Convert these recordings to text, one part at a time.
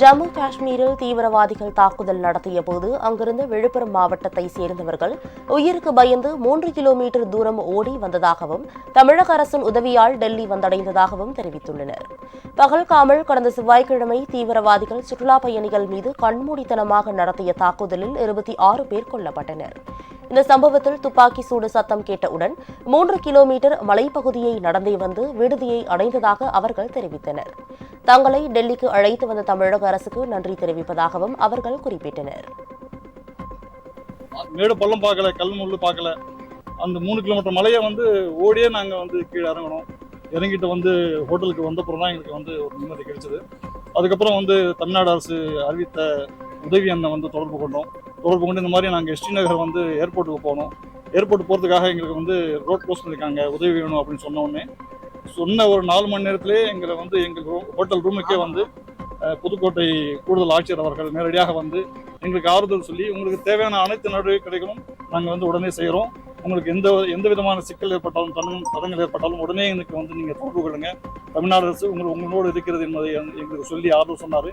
ஜம்மு காஷ்மீரில் தீவிரவாதிகள் தாக்குதல் நடத்திய போது அங்கிருந்த விழுப்புரம் மாவட்டத்தை சேர்ந்தவர்கள் உயிருக்கு பயந்து மூன்று கிலோமீட்டர் தூரம் ஓடி வந்ததாகவும் தமிழக அரசின் உதவியால் டெல்லி வந்தடைந்ததாகவும் தெரிவித்துள்ளனர். பகல்காமல் கடந்த செவ்வாய்க்கிழமை தீவிரவாதிகள் சுற்றுலா பயணிகள் மீது கண்மூடித்தனமாக நடத்திய தாக்குதலில் இருபத்தி ஆறு பேர் கொல்லப்பட்டனர். இந்த சம்பவத்தில் துப்பாக்கி சூடு சத்தம் கேட்டவுடன் மூன்று கிலோமீட்டர் மலைப்பகுதியை நடந்தே வந்து விடுதியை அடைந்ததாக அவர்கள் தெரிவித்தனர். தங்களை டெல்லிக்கு அழைத்து வந்த தமிழக அரசுக்கு நன்றி தெரிவிப்பதாகவும் அவர்கள் குறிப்பிட்டனர். மேடு பள்ளம் பார்க்கல கல் முள்ளு பார்க்கல. அந்த மூணு கிலோமீட்டர் மலையை வந்து ஓடியே நாங்கள் வந்து கீழே இறங்கணும் இறங்கிட்டு வந்து ஹோட்டலுக்கு வந்தப்புறம் தான் எங்களுக்கு வந்து ஒரு நிம்மதி கிடைச்சது. அதுக்கப்புறம் வந்து தமிழ்நாடு அரசு அறிவித்த உதவி அண்ணன் வந்து தொடர்பு கொண்டோம். தொடர்பு கொண்டு இந்த மாதிரி நாங்கள் எஸ்டி நகர் வந்து ஏர்போர்ட்டுக்கு போனோம் ஏர்போர்ட் போகிறதுக்காக எங்களுக்கு வந்து ரோட் க்ளோஸ் பண்ணியிருக்காங்க உதவி வேணும் அப்படின்னு சொன்னோடனே சொன்ன ஒரு நாலு மணி நேரத்திலே எங்களை வந்து எங்கள் ஹோட்டல் ரூமுக்கே வந்து புதுக்கோட்டை கூடுதல் ஆட்சியர் அவர்கள் நேரடியாக வந்து எங்களுக்கு ஆறுதல் சொல்லி உங்களுக்கு தேவையான அனைத்து நடவடிக்கைகளும் நாங்கள் வந்து உடனே செய்கிறோம் உங்களுக்கு எந்த எந்த விதமான சிக்கல் ஏற்பட்டாலும் தடங்கள் தடங்கள் ஏற்பட்டாலும் உடனே எனக்கு வந்து நீங்கள் தொடர்பு கொள்ளுங்க. தமிழ்நாடு அரசு உங்களுக்கு உங்களோடு இருக்கிறது என்பதை எங்களுக்கு சொல்லி ஆறுதல் சொன்னார்.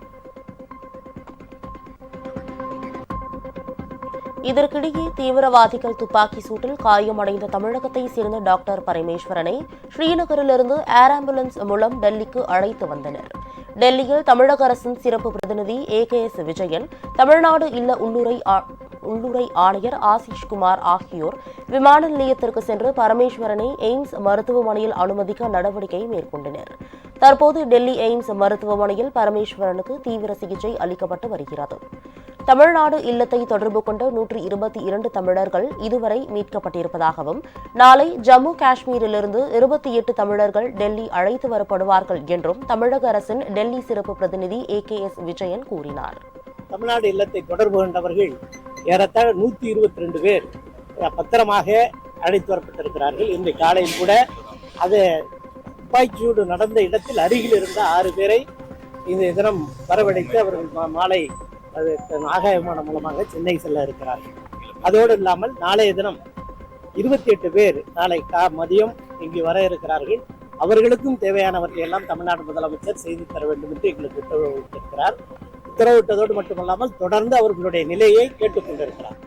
இதற்கிடையே தீவிரவாதிகள் துப்பாக்கி சூட்டில் காயமடைந்த தமிழகத்தை சேர்ந்த டாக்டர் பரமேஸ்வரனை ஸ்ரீநகரிலிருந்து ஏர் ஆம்புலன்ஸ் மூலம் டெல்லிக்கு அழைத்து வந்தனர். டெல்லியில் தமிழக அரசின் சிறப்பு பிரதிநிதி A K S Vijayan Tamil Nadu இல்ல உள்ளுரை ஆ- உள்ளுரை ஆணையர் ஆசிஷ் குமார் ஆகியோர் விமான நிலையத்திற்கு சென்று பரமேஸ்வரனை எய்ம்ஸ் மருத்துவமனையில் அனுமதிக்க நடவடிக்கை மேற்கொண்டனர். தற்போது டெல்லி எய்ம்ஸ் மருத்துவமனையில் பரமேஸ்வரனுக்கு தீவிர சிகிச்சை அளிக்கப்பட்டு வருகிறது. தமிழ்நாடு இல்லத்தை தொடர்பு கொண்ட நூற்றி இருபத்தி இரண்டு தமிழர்கள் இதுவரை மீட்கப்பட்டிருப்பதாகவும் நாளை ஜம்மு காஷ்மீரிலிருந்து இருபத்தி எட்டு தமிழர்கள் டெல்லி அழைத்து வரப்படுவார்கள் என்றும் தமிழக அரசின் டெல்லி சிறப்பு பிரதிநிதி ஏ கே எஸ் விஜயன் கூறினார். தமிழ்நாடு இல்லத்தை தொடர்பு கொண்டவர்கள் ஏறத்தாழ நூற்றி இருபத்தி ரெண்டு பேர் பத்திரமாக அழைத்து வரப்பட்டிருக்கிறார்கள். இன்று காலையில் கூட அது துப்பாக்கிச்சூடு நடந்த இடத்தில் அருகில் இருந்த ஆறு பேரை இந்த தினம் வரவழைத்து அவர்கள் மாலை அது நாகாய விமானம் மூலமாக சென்னை செல்ல இருக்கிறார்கள் அதோடு இல்லாமல் நாளைய தினம் இருபத்தி எட்டு பேர் நாளை கா மதியம் இங்கு வர இருக்கிறார்கள். அவர்களுக்கும் தேவையானவற்றை எல்லாம் தமிழ்நாடு முதலமைச்சர் செய்து தர வேண்டும் என்று எங்களுக்கு உத்தரவிட்டிருக்கிறார். உத்தரவிட்டதோடு மட்டுமல்லாமல் தொடர்ந்து அவர்களுடைய நிலையை கேட்டுக்கொண்டிருக்கிறார்.